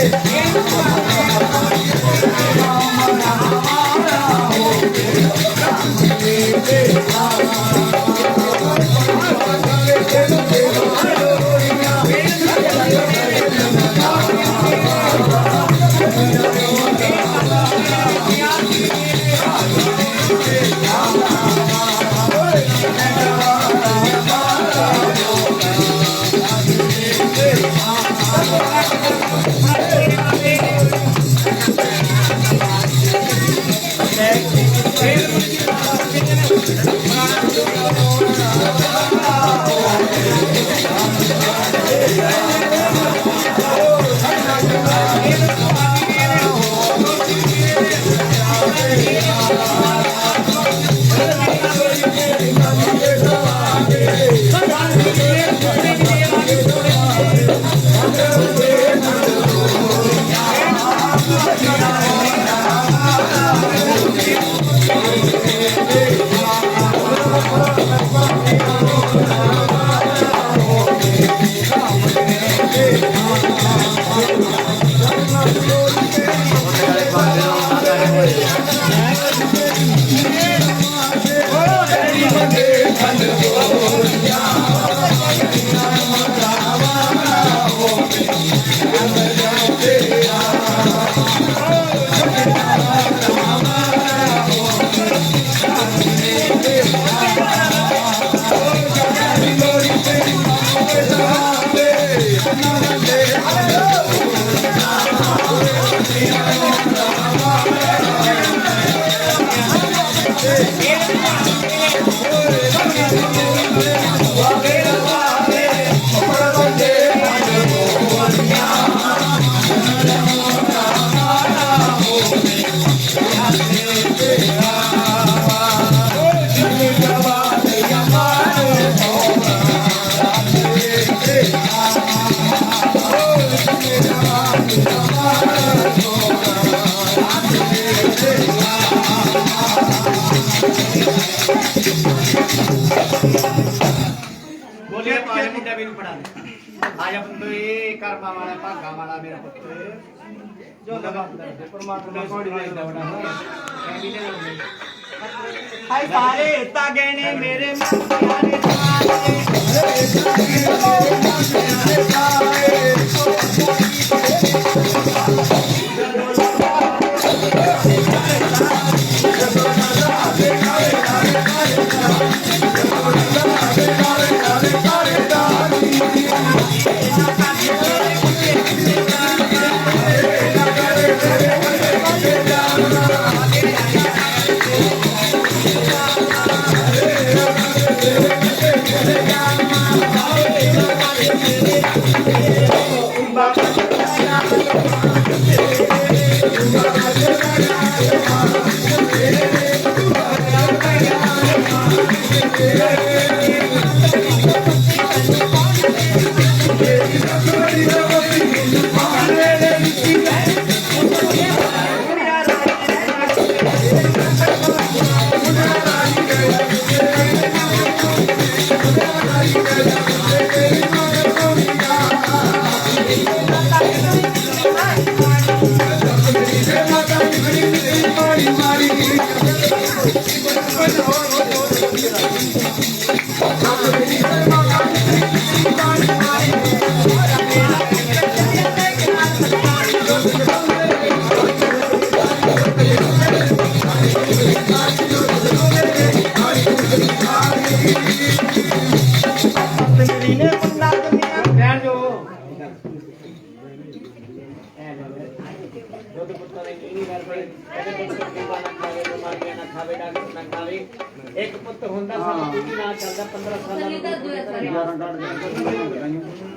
Thank you. ਬੋਲੇ ਪਾਜ ਮੁੰਡਾ ਮੈਨੂੰ ਪੜਾ ਦੇ। ਆ ਜਾ ਬੰਦੋ ਇਹ ਕਰਮਾ ਵਾਲਾ, ਭਾਗਾ ਵਾਲਾ ਮੇਰਾ ਪੁੱਤ। ਜੋ ਲਗਾ ਪਰਮਾਤਮਾ ਕੋੜੀ ਵੇਖਦਾ ਬੜਾ ਕਹਿੰਦੀ ਨੇ ਲਾਉਂਦੇ ਹਾਏ ਸਾਰੇ ਤਾਂ ਗਹਿਣੇ ਮੇਰੇ ਮਨ ਪਿਆਰੇ ਸਾਰੇ ਤੇਰੀ ਖਾਵੇ ਡਾਕਟਰ ਨਾ ਖਾਵੇ ਇੱਕ ਪੁੱਤ ਹੁੰਦਾ ਸਭ ਕੁਝ ਨਾ ਚੱਲਦਾ 15 ਸਾਲਾਂ ਨੂੰ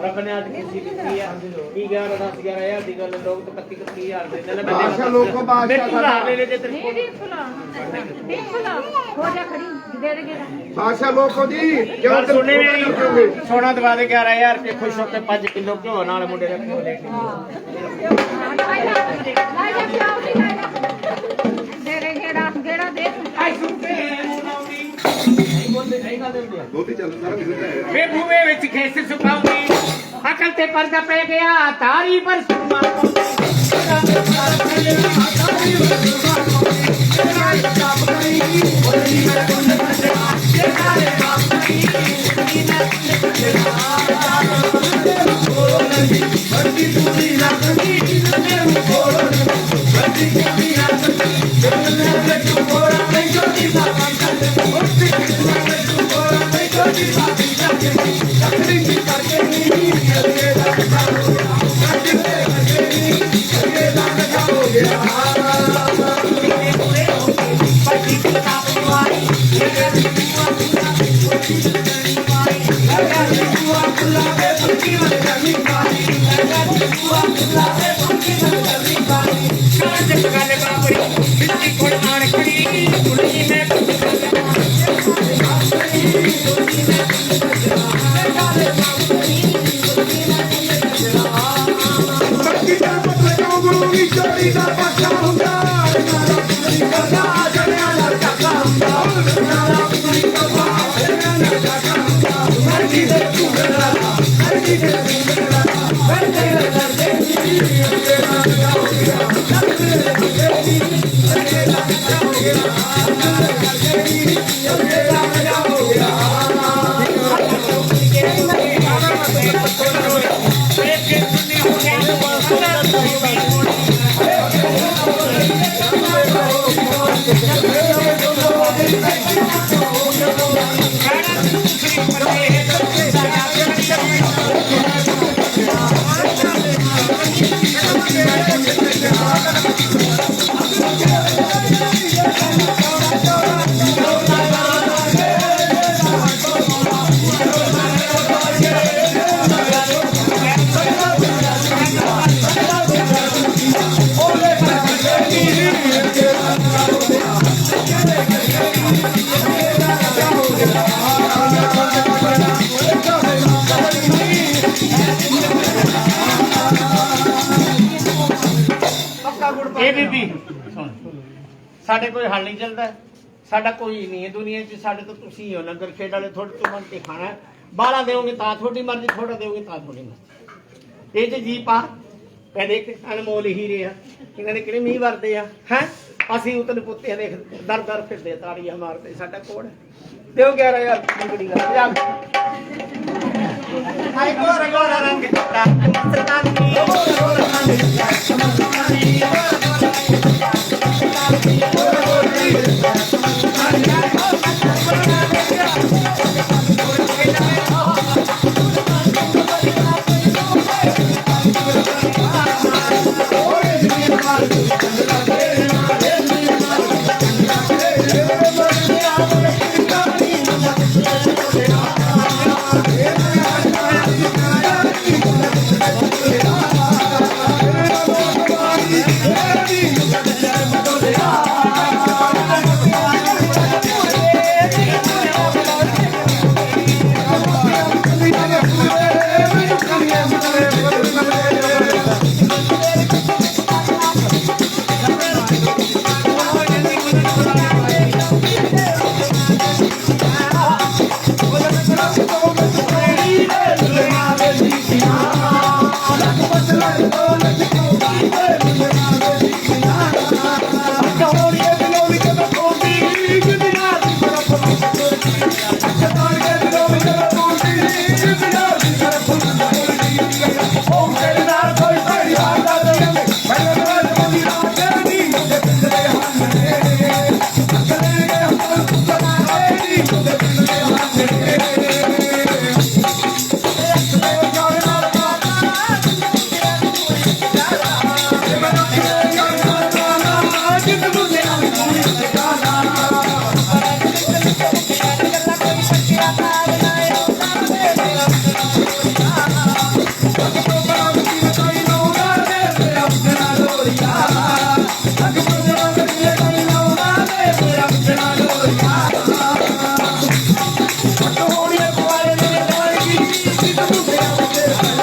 ਰੱਬ ਨੇ ਅੱਜ ਖੁਸ਼ੀ ਦਿੱਤੀ ਆ। ਕੀ ਗਿਆ 10 11000 ਦੀ ਗੱਲ ਲੋਕ ਤਾਂ 31 31000 ਦੇ ਦਿੰਦੇ ਨੇ। ਬਾਦਸ਼ਾਹ ਲੋਕੋ ਬਾਦਸ਼ਾਹ ਮੇਰੇ ਕੋਲ ਆ ਲੈ ਲੈ ਤੇ ਤੇਰੇ ਨਹੀਂ ਵੀ ਫੁਲਾ ਨਹੀਂ ਫੁਲਾ ਹੋ ਜਾ ਖੜੀ ਦੇ ਦੇ ਗੇੜਾ ਬਾਦਸ਼ਾਹ ਲੋਕੋ ਜੀ ਗੱਲ ਸੁਣਨੇ ਮੇਰੀ। ਸੋਨਾ ਦਵਾ ਦੇ 11000 ਰੁਪਏ ਖੁਸ਼ ਹੋ ਕੇ 5 ਕਿਲੋ ਘਿਓ ਨਾਲ ਮੁੰਡੇ ਦੇ ਘਿਓ ਲੈ ਕੇ। ਲੈ ਜਾ ਲੈ ਜਾ ਪਿਆਉ ਦੀ ਲੈ ਜਾ ਦੇ ਦੇ ਗੇੜਾ ਗੇੜਾ ਦੇ ਆਈ ਸੁਣਦੇ ਮੋਨਾਉਦੀ ਨਹੀਂ ਬੋਲਦੇ ਬਹੁਤੀ ਚੱਲ ਸਾਰਾ ਕੁਝ ਹੈ ਵੇ ਬੂਵੇ ਵਿੱਚ ਖੇਸ ਸੁਕਾਉਂਗੀ ਅਕਲ ਤੇ ਪਰਦਾ ਪੈ ਗਿਆ ਤਾਰੀ ਪਰ ਸੁਮਾ ਗੱਲ ਬਾਬਰੀ ਬਿੱਤੀ ਕੋਲ ਆਣ ਖੜੀ ਕੁੜੀ ਮੈਂ ਬੱਕੀ ਇਹ ਸਾਡੇ ਕੋਈ ਹੱਲ ਨਹੀਂ ਚੱਲਦਾ। ਸਾਡਾ ਕੋਈ ਨਹੀਂ ਹੈ ਦੁਨੀਆ 'ਚ, ਸਾਡੇ ਤੋਂ ਤੁਸੀਂ ਹੋ ਨਗਰ ਖੇਡ ਵਾਲੇ ਥੋੜੇ ਤੋਂ ਮਨ ਕੇ ਖਾਣਾ ਬਾਲਾ ਦੇਵੋਗੇ ਤਾਂ ਤੁਹਾਡੀ ਮਰਜ਼ੀ ਥੋੜਾ ਦੇਵੋਗੇ ਤਾਂ ਤੁਹਾਡੀ ਮਰਜ਼ੀ। ਇਹ 'ਚ ਜੀ ਪਾ। ਕਹਿੰਦੇ ਕਿ ਅਨਮੋਲ ਹੀਰੇ ਆ ਇਹਨਾਂ ਦੇ ਕਿਹੜੇ ਮੀਂਹ ਵਰਦੇ ਆ? ਹੈ? ਅਸੀਂ ਉਤਨ ਪੁੱਤੇ ਦੇ ਦਰ ਦਰ ਫਿਰਦੇ ਤਾੜੀਆਂ ਮਾਰਦੇ, ਸਾਡਾ ਕੋੜ ਦਿਓ 11000 ਮੰਗੜੀ ਦਾ ਹਾਈ ਗੋਰਾ ਗੋਰਾ ਰੰਗ ਚਿੱਟਾ ਮਸਤਾਨੀ ਗੋਰਾ ਗੋਰਾ ਰੰਗ ਚਿੱਟਾ Thank you.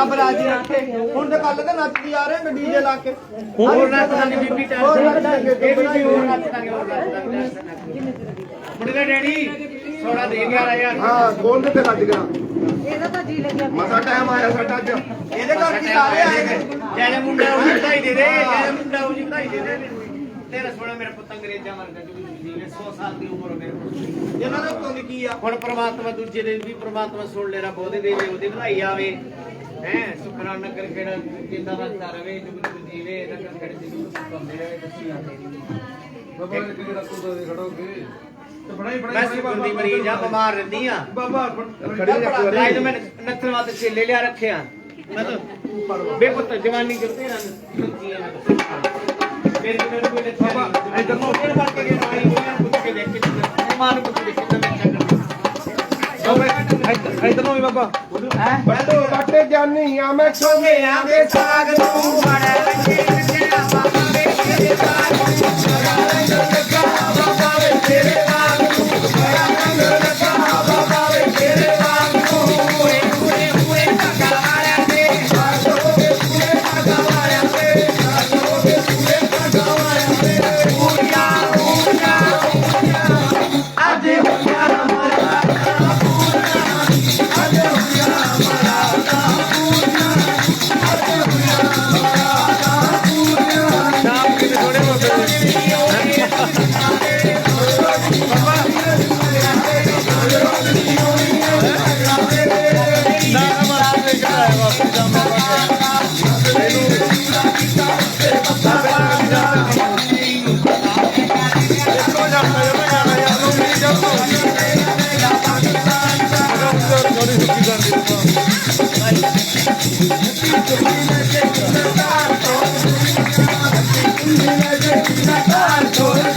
ਰੱਬ ਰਾਜੀ ਰੱਖੇ ਹੁਣ ਤੇ ਕੱਲ ਤੇ ਨੱਚਦੀ ਆ ਰਹੇ ਗੱਡੀ ਜੇ ਲਾ ਕੇ। ਹੋਰ ਨੱਚ ਦਾਂਗੇ ਬੀਬੀ ਟੈਂਸ਼ਨ ਇਹ ਬੀਬੀ ਹੋਰ ਨੱਚ ਦਾਂਗੇ ਹੋਰ ਨੱਚ ਦਾਂਗੇ ਮੁੰਡੇ ਦਾ ਡੈਡੀ ਸੋੜਾ ਦੇ ਗਿਆ ਆ ਯਾਰ। ਹਾਂ ਕੋਲ ਤੇ ਲੱਗ ਗਿਆ। ਇਹਦਾ ਤਾਂ ਜੀ ਲੱਗਿਆ। ਮਸਾ ਟਾਈਮ ਆਇਆ ਸਾਡਾ ਅੱਜ। ਇਹਦੇ ਘਰ ਕੀ ਸਾਰੇ ਆਏ ਨੇ? ਜਿਹੜੇ ਮੁੰਡਾ ਉਹ ਵਧਾਈ ਦੇ ਦੇ ਜਿਹੜੇ ਮੁੰਡਾ ਉਹ ਵਧਾਈ ਦੇ ਦੇ। ਤੇਰਾ ਸੋਹਣਾ ਮੇਰਾ ਪੁੱਤ ਅੰਗਰੇਜ਼ਾਂ ਵਰਗਾ ਜਿਵੇਂ 100 ਸਾਲ ਦੀ ਉਮਰ ਮੇਰੇ ਪੁੱਤ ਇਹਨਾਂ ਦਾ ਪਤਾ ਨੀ ਕੀ ਆ? ਹੁਣ ਪ੍ਰਮਾਤਮਾ ਦੂਜੇ ਦੇ ਵੀ ਪ੍ਰਮਾਤਮਾ ਸੁਣ ਲੈ ਰੱਬ ਉਹਦੇ ਦੇ ਉਹਦੀ ਵਧਾਈ ਆਵੇ। ਹੈ ਸੁਖਰਾ ਨਗਰ ਕਿਹੜਾ ਜਿੰਦਾ ਵਸਦਾ ਰਵੇ ਜੁਗ ਜੁਗ ਜੀਵੇ ਨਗਰ ਕਿਹੜੇ ਦੀ ਸੁਖਾਉਂਦੇ ਰਹੇ ਦੱਸੀ ਆਉਂਦੇ ਬਾਬਾ ਨੇ ਕਿਹੜੇ ਰੱਖੋ ਤੇ ਖੜੋਗੇ। ਤੇ ਬਣਾਈ ਮੈਂ ਬਣਾਈ ਸੁਖਨ ਦੀ ਮਰੀਜ਼ ਆ ਬਿਮਾਰ ਰਹਿੰਦੀ ਆ। ਬਾਬਾ ਖੜੀ ਰੱਖੋ ਰਾਜ ਮੈਂ ਨੱਥਣ ਵਾਸਤੇ ਛੇਲੇ ਲਿਆ ਰੱਖਿਆ। ਮੈਂ ਤਾਂ ਬੇਪੁੱਤ ਜਵਾਨੀ ਕਰ ਤੇਰਾ ਨੱਚੀ ਆ ਮੇਰੇ ਕੋਲ ਕੋਈ ਨੱਚੀ ਬਾਬਾ ਇਧਰ ਨੂੰ। ਫੇਰ ਫੜ ਕੇ ਗਿਆ ਆਈ ਹੋਇਆ ਪੁੱਛ ਕੇ ਦੇਖ ਕੇ। ਮਾਨ ਇਧਰ ਵੀ ਬਾਬਾ। ਬੱਟੋ ਬੱਟੇ ਜਾਨੀ ਆ ਮੈਂ ਸੋਹਣਿਆਂ ਦੇ ਸਾਗ ਨੂੰ। ਬੜਾ ਲੱਗੇ ਜਿਹੜਾ ਬਾਬਾ ਤੇਰੇ ਸਾਗ।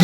ਕੇ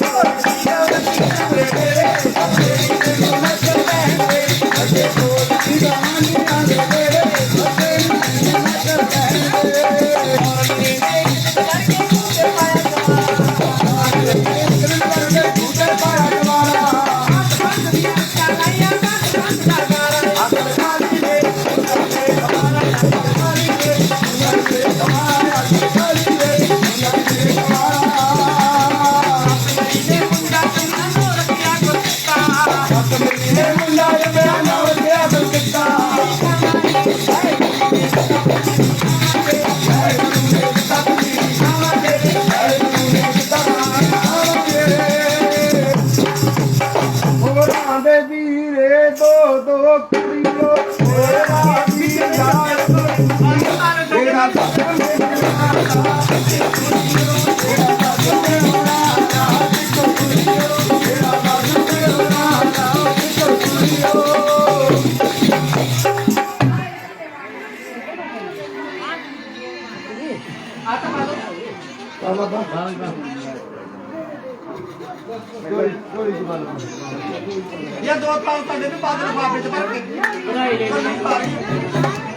ਚੋਰੀ ਦੀ ਬਾਤ ਇਹ ਦੋ ਪਾਉ ਵੀ ਬਾਦ ਲਫਾਫੇ ਚ ਭਰ ਕੇ। ਬਣਾਈ ਲੈ ਕਾਪਿੰਗ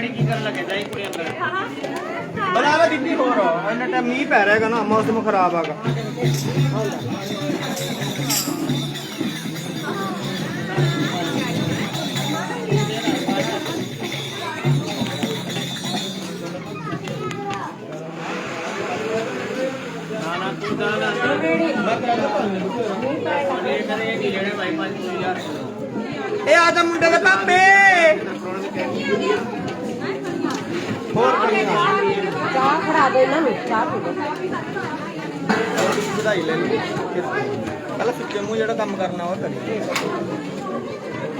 ਡੈਡੀ ਕੀ ਕਰਨ ਲੱਗੇ ਜਾਈ ਕੁੜੀ ਅੰਦਰ? ਬਣਾ ਵਾ ਦਿੱਤੀ ਹੋਰ ਇੰਨਾ ਟਾਈਮ ਮੀਂਹ ਪੈ ਰਿਹਾ ਹੈਗਾ ਨਾ ਮੌਸਮ ਖਰਾਬ ਹੈਗਾ। ਨਾ ਨਾ ਤੂੰ ਦਾ ਨਾ ਮੈਂ ਕਹਿੰਦਾ ਇਹ ਜਿਹੜੇ ਭਾਈ 5000 ਇਹ ਆ ਜਾ ਮੁੰਡੇ ਦੇ ਪਾਪੇ ਹੋਰ ਬੜੀ ਚਾਹ ਫੜਾ ਦੇ ਇਹਨਾਂ ਨੂੰ ਚਾਹ ਪੀ ਵਧਾਈ ਲੈ ਲਈ। ਪਹਿਲਾਂ ਸੁੱਚੇ ਮੂੰਹ ਜਿਹੜਾ ਕੰਮ ਕਰਨਾ ਉਹ ਕਰੀ।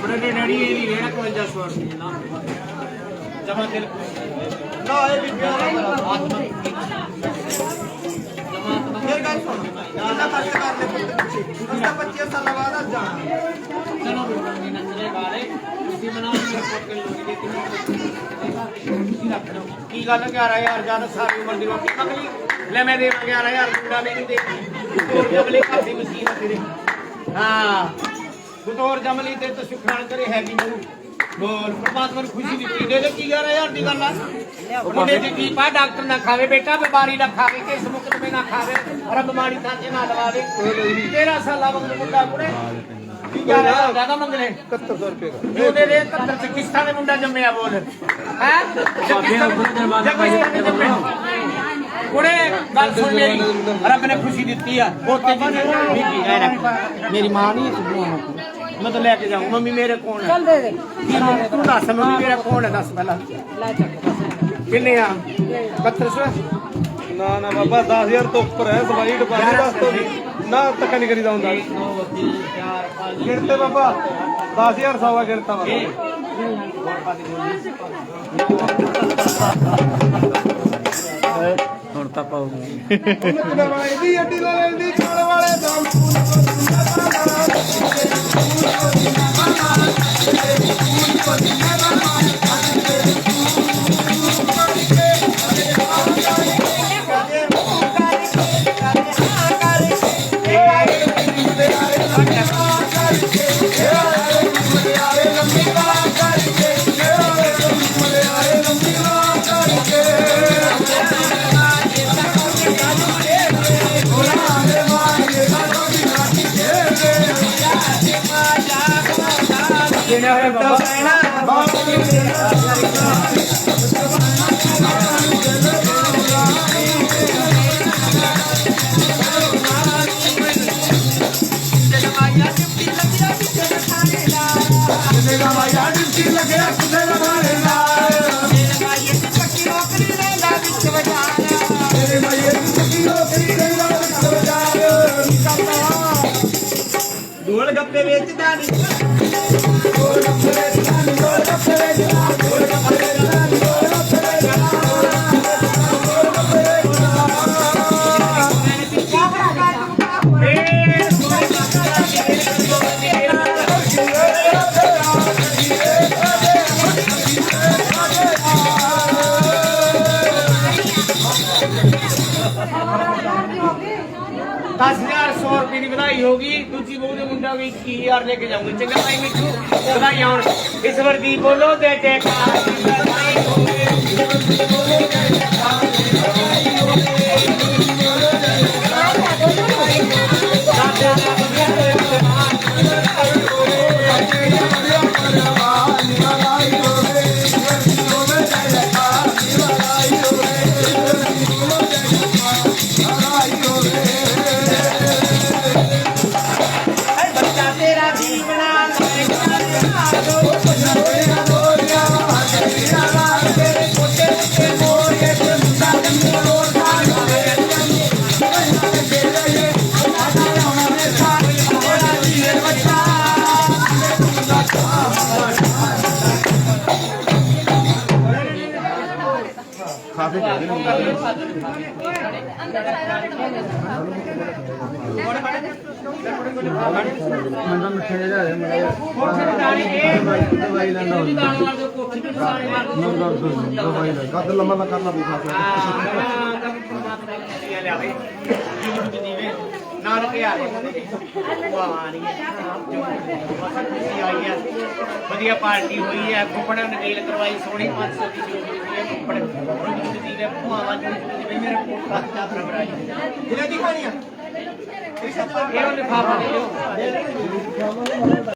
ਬੜੇ ਡੈਡੀ ਇਹ ਨਹੀਂ ਰਹਿਣਾ 5100 ਰੁਪਏ ਨਾ। ਜਮਾ ਦਿਲ ਨਾ ਇਹ ਵੀ ਪਿਆਰਾ ਜਮਾ ਫਿਰ ਗੱਲ ਸੁਣ। ਕਿੰਨਾ ਖਰਚ ਕਰ ਲੈ ਪੁੱਤ ਅਸਾਂ 25 ਸਾਲਾਂ ਬਾਅਦ ਆ ਜਾਣਾ। ਚਲੋ ਰੋਣੀ ਨਸਲੇ ਵਾਲੇ, ਤੁਸੀਂ ਬਣਾਓ ਰਿਪੋਰਟ ਕਰ ਲੋਗੇ ਕਿ ਕੀ ਰੱਖ ਲਓ। ਕੀ ਗੱਲ 11000 ਜਦ ਸਾਰੀ ਮੰਡੀ ਰੋਟੀ ਮੰਗਲੀ ਲੈ ਮੈਂ ਦੇ 11000 ਗੁੰਡਾ ਮੈਨੂੰ ਦੇ ਤੋਰ ਘਰ ਦੀ ਮਸ਼ੀਨ ਤੇਰੇ। ਹਾਂ। ਗੁਦੋਰ ਜਮਲੀ ਤੇ ਤਾਂ ਸ਼ੁਕਰਾਨ ਕਰੇ ਹੈਗੀ ਮੈਨੂੰ ਬੋਲ, ਪਰਮਾਤਮਾ ਨੂੰ ਖੁਸ਼ੀ ਦਿੱਤੀ। ਦੇ ਦੇ ਕੀ 11000 ਦੀ ਗੱਲ ਆ? ਮੁੰਡੇ ਦੀ ਕੀ ਪਾ, ਡਾਕਟਰ ਨਾ ਖਾਵੇ ਬੇਟਾ, ਬਿਮਾਰੀ ਨਾ ਖਾਵੇ, ਕਿਸ ਮੁਕਦਮੇ ਨਾ ਖਾਵੇ ਔਰ ਬਿਮਾਰੀ ਤਾਂ ਨਾ ਲਵਾਵੇ। 13 ਸਾਲਾਂ ਮੰਗਲ ਮੁੰਡਾ ਕੁੜੇ ਕੀ ਗੱਲ ਹੈ ਜ਼ਿਆਦਾ ਮੰਗਲੇ 7100 ਰੁਪਏ ਦਾ। ਉਹਦੇ ਦੇ 71 ਚ ਕਿਸ਼ਤਾਂ ਦੇ ਮੁੰਡਾ ਜੰਮਿਆ ਬੋਲ। ਹੈ ਕੁੜੇ ਗੱਲ ਸੁਣ ਮੇਰੀ। ਰੱਬ ਨੇ ਖੁਸ਼ੀ ਦਿੱਤੀ ਆ। ਪੋਤੇ ਜੀ ਨੇ ਵੀ ਕੀ ਐ ਰੱਖ ਮੇਰੀ ਮਾਂ ਨਹੀਂ ਮੈਂ ਤਾਂ ਲੈ ਕੇ ਜਾਊਂ। ਮੰਮੀ ਮੇਰੇ ਕੋਲ ਹੈ ਚੱਲ ਦੇ ਦੇ। ਤੂੰ ਦੱਸ ਮੰਮੀ ਮੇਰਾ ਕੌਣ ਹੈ ਦੱਸ ਪਹਿਲਾਂ। ਲੈ ਚੱਕ ਕਿੰਨੇ ਆ? 7100 ਨਾ ਨਾ ਬਾਬਾ 10000 ਤੋਂ ਉੱਪਰ ਹੈ ਦਵਾਈ ਡਿਪਾਜ਼ਿਟ ਦੱਸ ਤੋਂ ਨਾ ਧੱਕਾ ਨਹੀਂ ਕਰੀਦਾ ਹੁੰਦਾ। 1 2 3 4 5 ਗਿਰਤੇ ਬਾਬਾ 10000 ਸਵਾ ਗਿਰਤਾ ਹੁਣ ਤਾਂ ਪਾਉਗੀ। ਦਵਾਈ ਦੀ ਅੱਡੀ ਲਾ ਲੈਂਦੀ ਕਾਲ ਵਾਲੇ ਦਮ ਕਿਹਨੇ Navidad. ਬਹੂ ਦੇ ਮੁੰਡਾ ਵੀ 21000 ਲੈ ਕੇ ਜਾਊਂਗੇ। ਚੰਗਾ ਭਾਈ ਮਿੱਠੂ ਵਧਾਈ ਆਉਣ ਇਸ ਵਾਰ ਦੀ ਬੋਲੋ ਤੇ ਜੈਕਾਰ ਖਾਸੇ ਚਾਹੀਦੇ ਨੇ ਮੈਂ ਤਾਂ ਮਿੱਠੇ ਜਿਹਾ ਹੈ ਮੈਂ ਦਵਾਈ ਲੈਂਦਾ ਹੁੰਦਾ ਦਵਾਈ ਲੈ ਕੱਦ ਲੰਮਾ ਨਾ ਕਰਨਾ ਵੀ ਖਾਸੇ ਵਧੀਆ ਪਾਰਟੀ ਹੋਈ ਹੈ। ਕੁਪੜਾ ਨਕੇਲ ਕਰਵਾਈ ਸੋਹਣੀ 500 ਦੀ ਹੋਈ ਹੈ। ਕੁਪੜ ਰੁਕ ਦੀ ਨੇ ਭੂਆਵਾਂ ਜੀ ਮੇਰੇ ਕੋਲ ਕਾਚਾ ਬਰਾਬਰ ਆਈ ਇਹਨਾਂ ਦੀ ਕਹਾਣੀਆਂ ਇਹ ਉਹ ਲਿਫਾਫਾ ਦੇ ਦਿਓ।